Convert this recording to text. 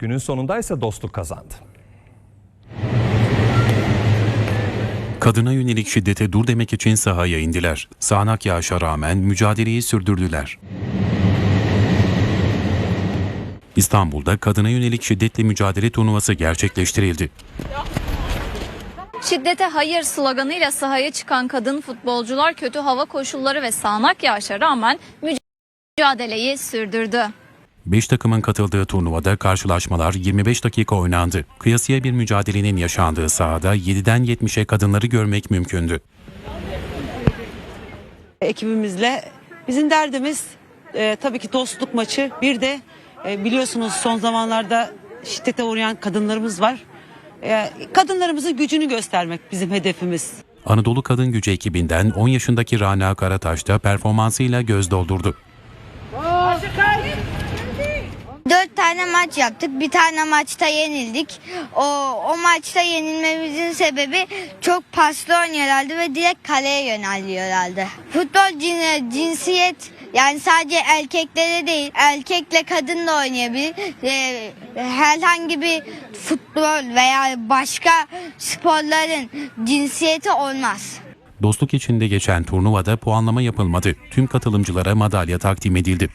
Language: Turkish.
Günün sonunda ise dostluk kazandı. Kadına yönelik şiddete dur demek için sahaya indiler. Sağanak yağışa rağmen mücadeleyi sürdürdüler. İstanbul'da kadına yönelik şiddetle mücadele turnuvası gerçekleştirildi. Şiddete hayır sloganıyla sahaya çıkan kadın futbolcular kötü hava koşulları ve sağanak yağışa rağmen mücadeleyi sürdürdü. 5 takımın katıldığı turnuvada karşılaşmalar 25 dakika oynandı. Kıyasıya bir mücadelenin yaşandığı sahada 7'den 70'e kadınları görmek mümkündü. ekibimizle. Bizim derdimiz e, tabii ki dostluk maçı. Bir de e, biliyorsunuz son zamanlarda şiddete uğrayan kadınlarımız var. E, kadınlarımızın gücünü göstermek bizim hedefimiz. Anadolu Kadın Gücü ekibinden 10 yaşındaki Rana Karataş da performansıyla göz doldurdu. Tane maç yaptık. Bir tane maçta yenildik. O, o maçta yenilmemizin sebebi çok paslı oynuyorlardı ve direkt kaleye yöneliyorlardı. Futbol cin- cinsiyet yani sadece erkeklere değil erkekle kadın da oynayabilir. Ee, herhangi bir futbol veya başka sporların cinsiyeti olmaz. Dostluk içinde geçen turnuvada puanlama yapılmadı. Tüm katılımcılara madalya takdim edildi.